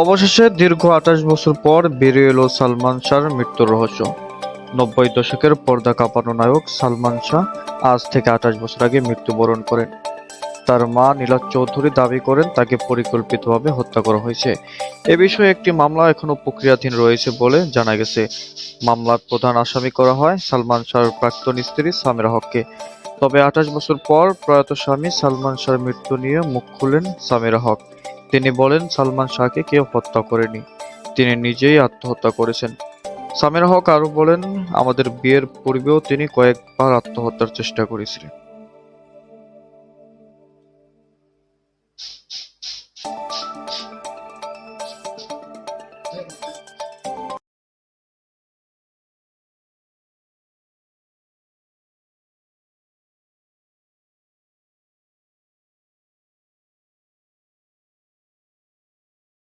অবশেষে দীর্ঘ আঠাশ বছর পর বেরিয়ে এলো সালমান শাহর মৃত্যুর রহস্য। নব্বই দশকের পর্দা কাঁপানো নায়ক সালমান শাহ আজ থেকে আঠাশ বছর আগে মৃত্যুবরণ করেন। তার মা নীলাজ চৌধুরী দাবি করেন, তাকে পরিকল্পিতভাবে হত্যা করা হয়েছে। এ বিষয়ে একটি মামলা এখনও প্রক্রিয়াধীন রয়েছে বলে জানা গেছে। মামলার প্রধান আসামি করা হয় সালমান শাহর প্রাক্তন স্ত্রী সামিরা হককে। তবে আঠাশ বছর পর প্রয়াত স্বামী সালমান শাহর মৃত্যু নিয়ে মুখ খুলেন সামিরা হক। তিনি বলেন, সালমান শাহকে কেউ হত্যা করেনি তিনি নিজেই আত্মহত্যা করেছেন সামির হক আরও বলেন, আমাদের বিয়ের পূর্বেও তিনি কয়েকবার আত্মহত্যার চেষ্টা করেছিলেন